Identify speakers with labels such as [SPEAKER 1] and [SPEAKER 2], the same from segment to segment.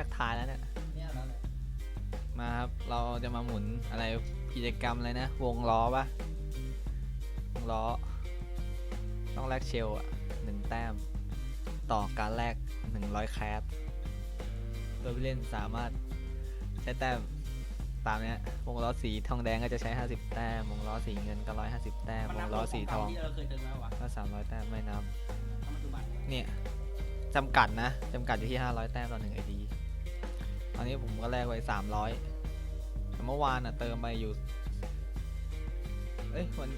[SPEAKER 1] ทักทายแล้วเนี่ย
[SPEAKER 2] เนี่ยแล้วแหละ
[SPEAKER 1] มาครับ เราจะมาหมุนอะไรกิจกรรมอะไรนะ วงล้อปะวงล้อ ต้องแลกเชลอะหนึ่งแต้ม ต่อการแลกหนึ่งร้อยแคสโดยผู้เล่นสามารถใช้แต้มตามเนี้ยวงล้อสีทองแดงก็จะใช้ 50 แต้ม วงล้อสีเงินก็ 150 แต้ม
[SPEAKER 2] มัน
[SPEAKER 1] ว
[SPEAKER 2] นับ
[SPEAKER 1] งล้อสีทอง
[SPEAKER 2] ที่เราเคยเติมแล้ววะ
[SPEAKER 1] ก็ 300 แต้มไม่นับ
[SPEAKER 2] ทำปัจจุบัน
[SPEAKER 1] เนี่ยจำกัดนะจำกัดอยู่ที่ 500 แต้มต่อหนึ่งไอดีตอนนี้ผมก็แลกไว้300แต่เมื่อวานอะเติมไปอยู่ เอ้ยวัน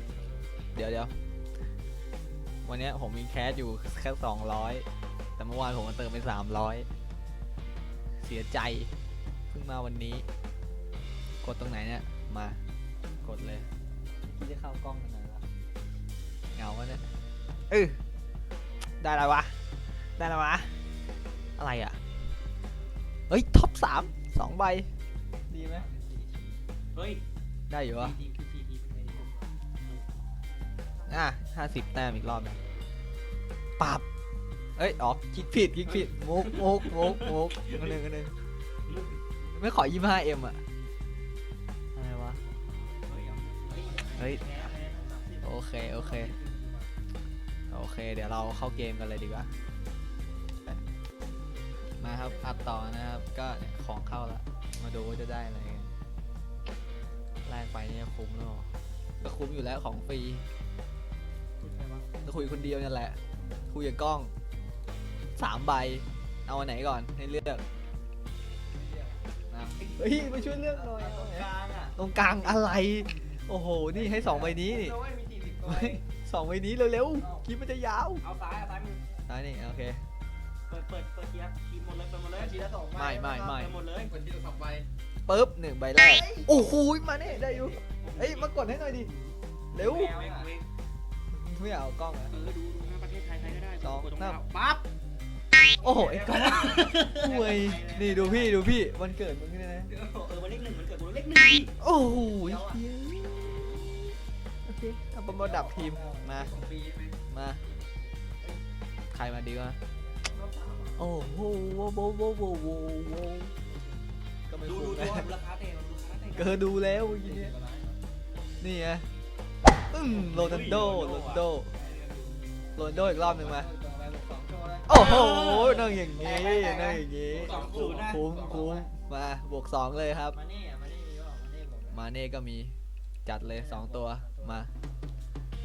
[SPEAKER 1] เดี๋ยวเดี๋ยววันเนี้ยผมมีแคสอยู่แค่200แต่เมื่อวานผมก็เติมไป300เสียใจเพิ่งมาวันนี้ กดตรงไหนเนี่ยมากดเลยที่จะเข้ากล้องยังไงวะเหงาวะเนี่ยเออได้แล้ววะ ได้แล้ววะ อะไรอะ เฮ้ยท็อปสามสองใบ ดีไหม
[SPEAKER 2] เฮ้ย
[SPEAKER 1] ได้อยู่วะ
[SPEAKER 2] ทีทีทีทีที
[SPEAKER 1] อะห้าสิบแต้มอีกรอบหนึงปับเอ้ยอ๋อคลิกผิดคลิกผิดมุกมุกมุกมุกอันหนึ่งอันหนึ่งไม่ขอยี่ห้าเอ็มอะอะไรวะเฮ้ยโอเคโอเคโอเค เดี๋ยวเราเข้าเกมกันเลยดีกว่า มาครับอัดต่อนะครับ ก็เนี่ยของเข้าแล้วมาดูว่าจะได้อะไรกันแลกไปเนี่ยคุ้มหรือเปล่าก็คุ้มอยู่แล้วของฟรีจะคุยคนเดียวเนี่ยแหละ คุยกับกล้องสามใบ เอาอันไหนก่อนให้เลือกนะเฮ้ยมาช่วยเลือกหน่อย
[SPEAKER 2] ตรงกลางอะ
[SPEAKER 1] ตรงกลางอะไร โอ้โห นี่ให้สองใบนี้นี่
[SPEAKER 2] โอ้ยมีสี่สิบตัว
[SPEAKER 1] เฮ้ยสองใบนี้เร็วๆคลิปมันจะยาว
[SPEAKER 2] เอาซ้ายเอาซ้ายมือ
[SPEAKER 1] ซ้ายนี่โอเค
[SPEAKER 2] เปิดเปิดเปิดเทียบทีมหมดเลยเปิดหมดเลย
[SPEAKER 3] ทีละสองใบ
[SPEAKER 1] ไม่ไม่ไม่
[SPEAKER 2] เปิดหมดเลย
[SPEAKER 3] คนทีละสองใบ
[SPEAKER 1] ปึ๊บหนึ่งใบแรกโอ้โหมาเนี่ยได้อยู่เอ้ยมากดให้หน่อยดิเร็ว
[SPEAKER 2] แมวอะ
[SPEAKER 1] ไม่เอากล้องอะ
[SPEAKER 2] เออดูดูนะประเทศไทยใครก็ได้
[SPEAKER 1] สอง
[SPEAKER 2] กดตรง
[SPEAKER 1] สาม
[SPEAKER 2] เท้าปั๊บ
[SPEAKER 1] โอ้โหไอ้กล้องห่วยนี่ดูพี่ดูพี่วันเกิดมึงนี่นะ
[SPEAKER 2] เออวันเลขหนึ่งมันเกิดวันเลขหนึ่งดิ
[SPEAKER 1] โอ้โหเหี้ยโอเคเอาประมาดับทีมมา
[SPEAKER 3] ของฟรีใช่ไหม
[SPEAKER 1] มาใครมาดีวะโอ้โหโว้โว้โว้โว้โว้โว้ก็ไม่
[SPEAKER 2] ดู
[SPEAKER 1] คุ้
[SPEAKER 2] ดูดู
[SPEAKER 1] นะ
[SPEAKER 2] ราคาเตะราคาเตะ
[SPEAKER 1] เกิดดูแล้วเมื่อกี้เนี่ยนี่ไงอืมโรนัลโดโรนัลโดโรนัลโดอีกรอบหนึ่งมา โอ้โหนั่งอย่างงี้นั่งอย่างงี้
[SPEAKER 2] สองศูนย์นะ
[SPEAKER 1] คุ้มคุ้มมาบวกสองเลยครับ
[SPEAKER 2] มาเน่มาเน่มีเปล่ามาเน่บอก
[SPEAKER 1] มาเน่ก็มีจัดเลยสองตัวมา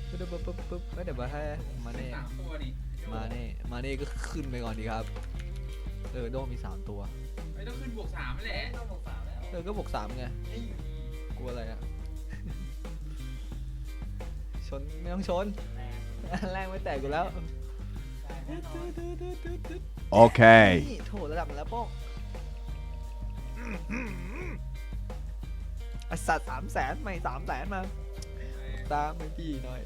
[SPEAKER 1] ปึ๊บปึ๊บปึ๊บปึ๊บเอ้ยเดี๋ยวมาให้มาเน่
[SPEAKER 3] สามตัวนี่
[SPEAKER 1] มาเน่มาเน่ก็ขึ้นไปก่อนดีครับ เออโดมีสามตัว
[SPEAKER 3] ไม่ต้องขึ้นบวกสามแหละ
[SPEAKER 2] ต้องบอกสาวแล้ว
[SPEAKER 1] เออก็บวกสามไงกลัวอะไรอะชนไม่ต้องชนแรงไม่แตกอยู่แล้ว
[SPEAKER 4] Okay.
[SPEAKER 1] นี่โถระดับมันแล้วโป้งไอสัตว์สามแสนไม่สามแสนมา ตามให้พี่หน่อย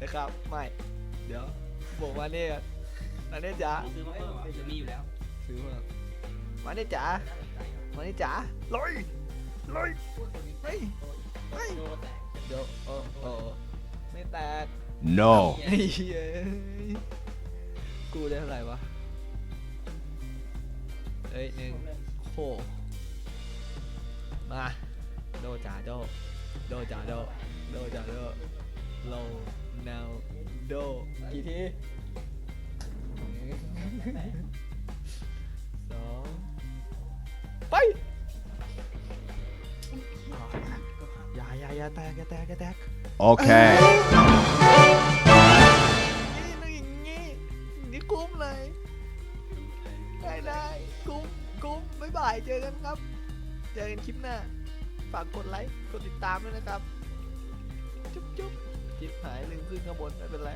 [SPEAKER 1] นะครับ ไม่ เดี๋ยวบอกมาเนี่ยมาเนี่ยจ๋า
[SPEAKER 2] ซื้อมาเพิ่มหรือมีอยู่แล้ว
[SPEAKER 1] ซื้อมามาเนี่ยจ๋ามาเนี่ยจ๋าลอยลอยเฮ้ยเฮ้ยเดี๋ยวเออเออไม่แตก
[SPEAKER 4] No.
[SPEAKER 1] ไอ้เหี้ยกูได้เท่าไหร่วะเฮ้ยหนึ่งโหมา โดจ่าโด โดจ่าโด โดจ่าโดโลนาวโดกี่ทีสองไปอย่าอย่าอย่าแตกอย่าแตกอย่าแตก
[SPEAKER 4] Okay.
[SPEAKER 1] นี่นึกอย่างงี้นี่คุ้มเลย ได้ได้คุ้มคุ้มบ๊ายบายเจอกันครับ เจอกันคลิปหน้า ฝากกดไลค์ กดติดตามด้วยนะครับ จุ๊บจุ๊บจิบหายลืมขึ้นข้างบนไม่เป็นไร